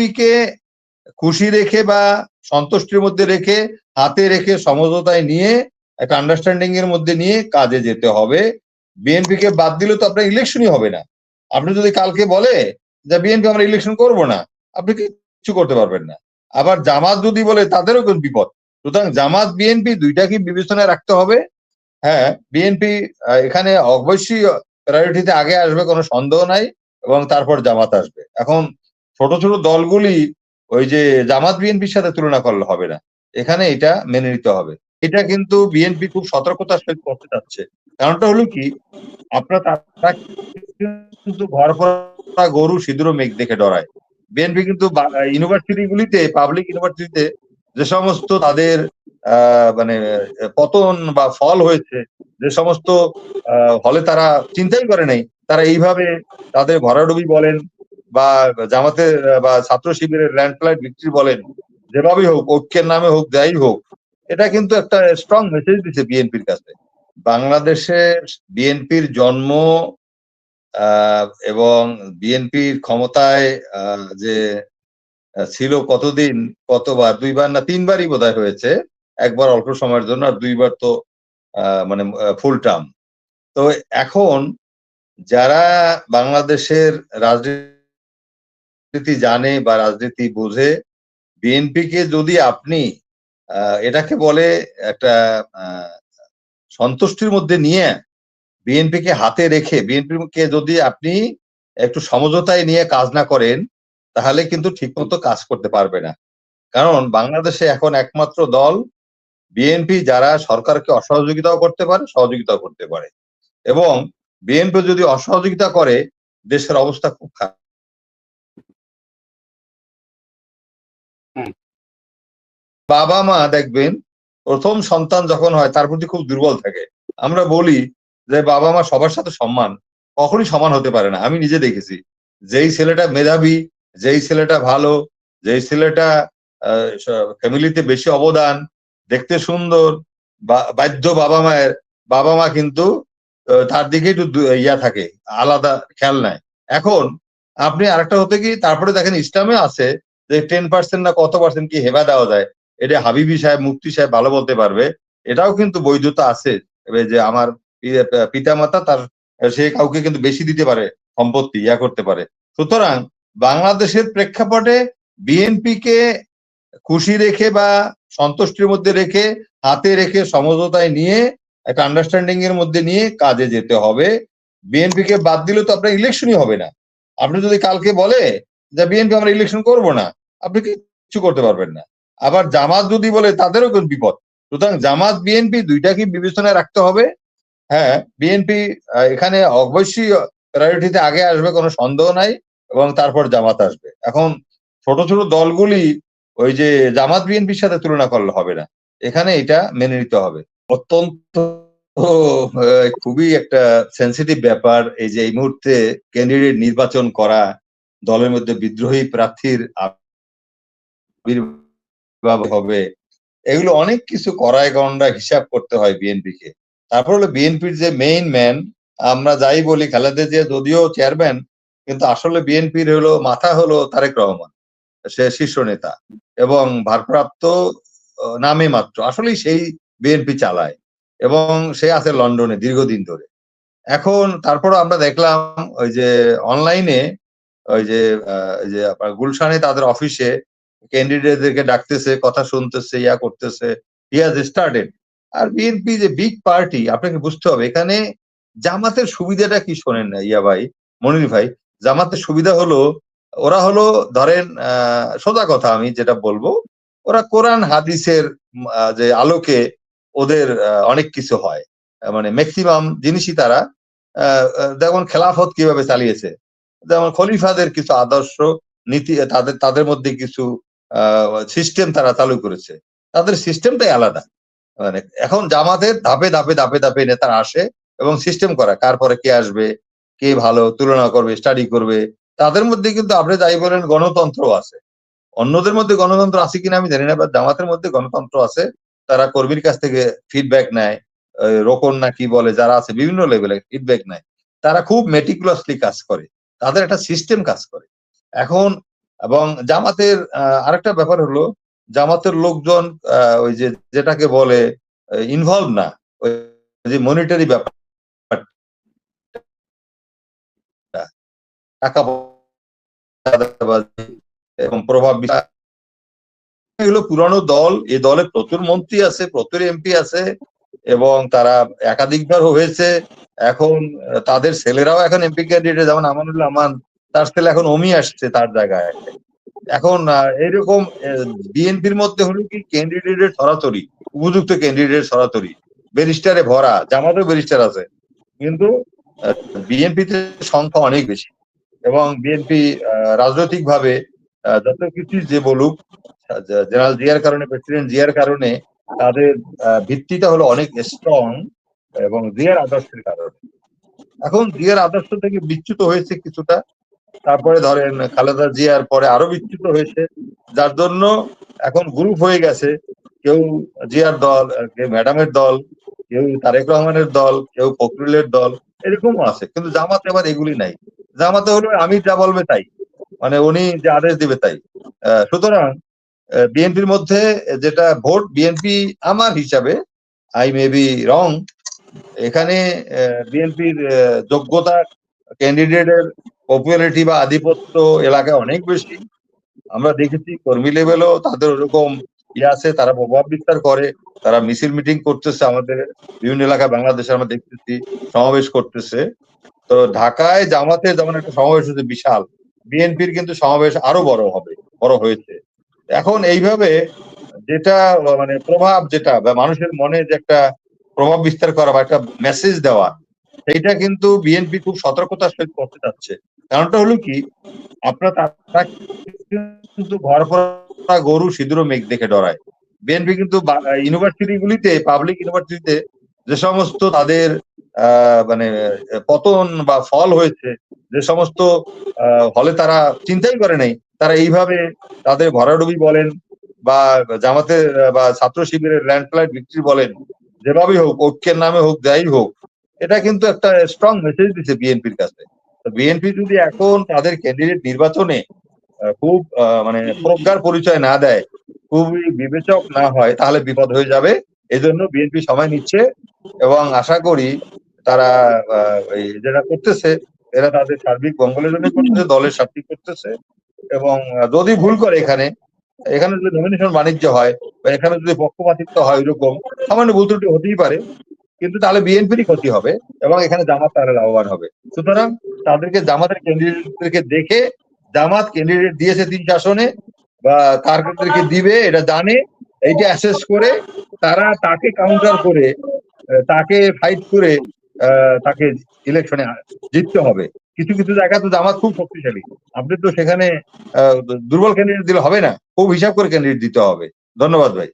বিএনপিকে খুশি রেখে বা সন্তুষ্টির মধ্যে রেখে হাতে রেখে সমঝোতায় নিয়ে, একটা আন্ডারস্ট্যান্ডিং এর মধ্যে নিয়ে কাজে যেতে হবে। বিএনপি কে বাদ দিলে তো আপনার ইলেকশনই হবে না। আপনি যদি কালকে বলে যে বিএনপি আমরা ইলেকশন করব না, আপনি কিছু করতে পারবেন না। আবার জামাত যদি বলে, তাদেরও কিন্তু বিপদ। সুতরাং জামাত বিএনপি দুইটাকে বিবেচনায় রাখতে হবে। হ্যাঁ বিএনপি এখানে অবশ্যই প্রায়োরিটিতে আগে আসবে, কোনো সন্দেহ নাই, এবং তারপর জামাত আসবে। এখন ছোট ছোট দলগুলি ওই যে জামাত বিএনপির সাথে তুলনা করলে হবে না। এখানে এটা মেনে নিতে হবে। এটা কিন্তু বিএনপি খুব সতর্কতার সহিত করতে যাচ্ছে কারণটা হলো কি? আপনার কিন্তু ঘর করা গরু সিঁদুর মেঘ দেখে ডরায়। বিএনপি কিন্তু ইউনিভার্সিটি গুলিতে পাবলিক ইউনিভার্সিটিতে যে সমস্ত তাদের মানে পতন বা ফল হয়েছে, যে সমস্ত হলে তারা চিন্তাই করে নাই। তারা এইভাবে তাদের ভরাডুবি বলেন বা জামাতের, বা ছাত্র শিবিরের ল্যান্ডস্লাইড বিক্রি বলেন, যেভাবেই হোক, ঐক্যের নামে হোক, যাই হোক, এটা কিন্তু একটা স্ট্রং মেসেজ দিচ্ছে বিএনপির কাছে। বাংলাদেশে বিএনপির জন্ম এবং বিএনপির ক্ষমতায় যে ছিল কতদিন, কতবার, দুইবার না তিনবারই বোধ হয়েছে, একবার অল্প সময়ের জন্য আর দুইবার তো মানে ফুল টার্ম তো এখন যারা বাংলাদেশের রাজনীতি জানে বা রাজনীতি বোঝে, বিএনপিকে যদি আপনি এটাকে বলে একটা সন্তুষ্টির মধ্যে নিয়ে বিএনপিকে হাতে রেখে, বিএনপিকে যদি আপনি একটু সমঝোতায় নিয়ে কাজ না করেন, তাহলে কিন্তু ঠিকমতো কাজ করতে পারবে না। কারণ বাংলাদেশে এখন একমাত্র দল বিএনপি যারা সরকারকে অসহযোগিতাও করতে পারে, সহযোগিতাও করতে পারে। এবং বিএনপি যদি অসহযোগিতা করে, দেশের অবস্থা খুব খারাপ। বাবা মা দেখবেন, প্রথম সন্তান যখন হয়, তার প্রতি খুব দুর্বল থাকে। আমরা বলি যে, বাবা মা সবার সাথে সম্মান কখনই সমান হতে পারে না। আমি নিজে দেখেছি, যেই ছেলেটা মেধাবী, যেই ছেলেটা ভালো, যেই ছেলেটা ফ্যামিলিতে বেশি অবদান, দেখতে সুন্দর বাধ্য বাবা মায়ের, বাবা মা কিন্তু তার দিকে একটু ইয়া থাকে, আলাদা খেয়াল নেয় এখন আপনি আরেকটা হতে কি, তারপরে দেখেন ইসলামে আছে যে টেন পার্সেন্ট না কত পার্সেন্ট কি হেবা দেওয়া যায়, এটা হাবিবি সাহেব মুক্তি সাহেব ভালো বলতে পারবে। এটাও কিন্তু বৈধতা আছে যে আমার পিতা মাতা তার, সে কাউকে কিন্তু বেশি দিতে পারে, সম্পত্তি, ইয়া করতে পারে। সুতরাং বাংলাদেশের প্রেক্ষাপটে বিএনপি কে খুশি রেখে বা সন্তুষ্টির মধ্যে রেখে, হাতে রেখে সমঝোতায় নিয়ে, একটা আন্ডারস্ট্যান্ডিং এর মধ্যে নিয়ে কাজে যেতে হবে। বিএনপি কে বাদ দিলে তো আপনার ইলেকশনই হবে না। আপনি যদি কালকে বলে যে বিএনপি আমরা ইলেকশন করব না আপনি কিছু করতে পারবেন না। আবার জামাত যদি বলে, তাদেরও কিন্তু বিপদ। সুতরাং জামাত, বিএনপি দুইটাকে বিবেচনায় রাখতে হবে? হ্যাঁ বিএনপি এখানে অবশ্যই প্রায়োরিটিতে আগে আসবে, কোনো সন্দেহ নাই এবং তারপর জামাত আসবে। এখন ছোট ছোট দলগুলি ওই যে জামাত, বিএনপির সাথে তুলনা করলে হবে না। এখানে এটা মেনে নিতে হবে। অত্যন্ত খুবই একটা সেন্সিটিভ ব্যাপার এই যে এই মুহূর্তে ক্যান্ডিডেট নির্বাচন করা, দলের মধ্যে বিদ্রোহী প্রার্থীর আবির্ভাব হবে। এগুলো অনেক কিছু করায় গণরা হিসাব করতে হয় বিএনপি কে তারপর হলো বিএনপির যে মেইন ম্যান আমরা যাই বলি খালেদা জিয়া যদিও চেয়ারম্যান কিন্তু আসলে বিএনপির হলো মাথা হলো তারেক রহমান, সে শীর্ষ নেতা এবং ভারপ্রাপ্ত নামে মাত্র। আসলেই সেই বিএনপি চালায় এবং সে আছে লন্ডনে দীর্ঘদিন ধরে। এখন তারপর আমরা দেখলাম ওই যে অনলাইনে ওই যে যে গুলশানে তাদের অফিসে ক্যান্ডিডেটদেরকে ডাকতেছে, কথা শুনতেছে, ইয়া করতেছে। ইয়াজ স্টার্টেড আর বিএনপি যে বিগ পার্টি আপনাকে বুঝতে হবে, এখানে জামাতের সুবিধাটা কি শোনেন না, ইয়া ভাই, মনির ভাই? জামাতের সুবিধা হলো, ওরা হলো, ধরেন সোজা কথা আমি যেটা বলব, ওরা কোরআন, হাদিসের যে আলোকে ওদের অনেক কিছু হয়। মানে ম্যাক্সিমাম জিনিসই তারা যেমন খেলাফত কীভাবে চালিয়েছে, যেমন খলিফাদের কিছু আদর্শ, নীতি, তাদের তাদের মধ্যে কিছু সিস্টেম তারা চালু করেছে। তাদের সিস্টেমটাই আলাদা। মানে এখন জামাতের ধাপে ধাপে ধাপে ধাপে নেতারা আসে এবং সিস্টেম করা, কার পরে কে আসবে, কে ভালো, তুলনা করবে স্টাডি করবে। তাদের মধ্যে কিন্তু আপনি যাই বলেন গণতন্ত্র আছে। অন্যদের মধ্যে গণতন্ত্র আছে কিনা আমি জানি না জামাতের মধ্যে গণতন্ত্র আছে। তারা কর্মীর কাছ থেকে ফিডব্যাক নেয় রোকন না কি বলে, যারা আছে বিভিন্ন লেভেলে ফিডব্যাক নেয়। তারা খুব মেটিকুলাসলি কাজ করে। তাদের একটা সিস্টেম কাজ করে। এখন এবং জামাতের আরেকটা ব্যাপার হলো, জামাতের লোকজন ওই যে যেটাকে বলে ইনভলভ না, ওই যে মনিটারি ব্যাপার এবং প্রভাব এগুলো পুরানো দল এই দলে প্রচুর মন্ত্রী আছে, প্রচুর এমপি আছে, এবং তারা একাধিকবার হয়েছে। এখন, তাদের ছেলেরাও এখন এমপি ক্যান্ডিডেট যেমন আমানুল্লাহ আমান তার ছেলে এখন অমি আসছে তার জায়গায়। এখন আহ, এইরকম বিএনপির মধ্যে হলো কি ক্যান্ডিডেটের ছড়াছড়ি উপযুক্ত ক্যান্ডিডেট ছড়াছড়ি ব্যারিস্টারে ভরা জামাতেও ব্যারিস্টার আছে। কিন্তু বিএনপিতে সংখ্যা অনেক বেশি। এবং বিএনপি রাজনৈতিক ভাবে যত কিছু যে বলুক জেনারেল জিয়ার কারণে প্রেসিডেন্ট জিয়ার কারণে তাদের ভিত্তিটা হলো অনেক স্ট্রং এবং জিয়ার আদর্শের কারণে। এখন জিয়ার আদর্শ থেকে বিচ্যুত হয়েছে কিছুটা তারপরে ধরেন খালেদা জিয়ার পরে আরও বিচ্যুত হয়েছে, যার জন্য এখন গ্রুপ হয়ে গেছে। কেউ জিয়ার দল, কেউ ম্যাডামের দল, কেউ তারেক রহমানের দল, কেউ ফখরুলের দল, এরকমও আছে। কিন্তু জামাতে এবার এগুলি নাই। জামাতে হলো আমি যা বলবে তাই। মানে উনি যে আদেশ দিবে তাই। সুতরাং বিএনপির মধ্যে যেটা ভোট, বিএনপি আমার হিসাবে আই মে বি রং এখানে বিএনপির যোগ্যতা ক্যান্ডিডেটের পপুলারিটি বা আধিপত্য এলাকায় অনেক বেশি। আমরা দেখেছি কর্মী লেভেলও তাদের ওরকম ইয়ে আছে, তারা প্রভাব বিস্তার করে, তারা মিছিল মিটিং করতেছে আমাদের বিভিন্ন এলাকায়, বাংলাদেশে আমরা দেখতেছি, সমাবেশ করতেছে। তো ঢাকায় জামাতে যেমন একটা সমাবেশ হচ্ছে বিশাল, বিএনপির কিন্তু সমাবেশ আরও বড় হবে, বড় হয়েছে। এখন এইভাবে যেটা মানে প্রভাব যেটা মানুষের মনে যে একটা প্রভাব বিস্তার করা বা একটা মেসেজ দেওয়া সেইটা কিন্তু বিএনপি খুব সতর্কতার সহিত করতে যাচ্ছে। কারণটা হলো কি? আপনার কিন্তু ঘর পড়া গরু সিঁদুর মেঘ দেখে ডরায়। বিএনপি কিন্তু ইউনিভার্সিটি গুলিতে পাবলিক ইউনিভার্সিটিতে যে সমস্ত তাদের মানে পতন বা ফল হয়েছে যে সমস্ত হলে তারা চিন্তাই করে নাই তারা এইভাবে তাদের ভরাডুবি বলেন বা জামাতের আহ, বা ছাত্র শিবিরের ল্যান্ডস্লাইড বিক্রি বলেন যেভাবেই হোক ঐক্যের নামে হোক যাই হোক এটা কিন্তু একটা স্ট্রং মেসেজ দিচ্ছে বিএনপির কাছে। বিএনপি যদি এখন তাদের ক্যান্ডিডেট নির্বাচনে খুব মানে প্রজ্ঞার পরিচয় না দেয়, খুবই বিবেচক না হয়, তাহলে বিপদ হয়ে যাবে। এই জন্য বিএনপি সময় নিচ্ছে এবং আশা করি তারা যেটা করতেছে, এরা তাদের সার্বিক মঙ্গলের জন্য করতেছে, দলের স্বার্থে করতেছে এবং যদি ভুল করে এখানে এখানে যদি নমিনেশন বাণিজ্য হয় বা এখানে যদি পক্ষপাতিত্ব হয় এরকম সামান্য ভুল ত্রুটি হতেই পারে। কিন্তু তাহলে বিএনপিরই ক্ষতি হবে এবং এখানে জামাত তাহলে লাভবান হবে। সুতরাং তাদেরকে জামাতের ক্যান্ডিডেটদেরকে দেখে জামাত ক্যান্ডিডেট দিয়েছে তিন শাসনে বা কার কাদেরকে দিবে, এটা জানে, এইটা অ্যাসেস করে তারা তাকে কাউন্টার করে তাকে ফাইট করে তাকে ইলেকশনে জিততে হবে। কিছু কিছু জায়গা তো জামাত খুব শক্তিশালী। আপনি তো সেখানে দুর্বল ক্যান্ডিডেট দিলে হবে না। খুব হিসাব করে ক্যান্ডিডেট দিতে হবে। ধন্যবাদ ভাই।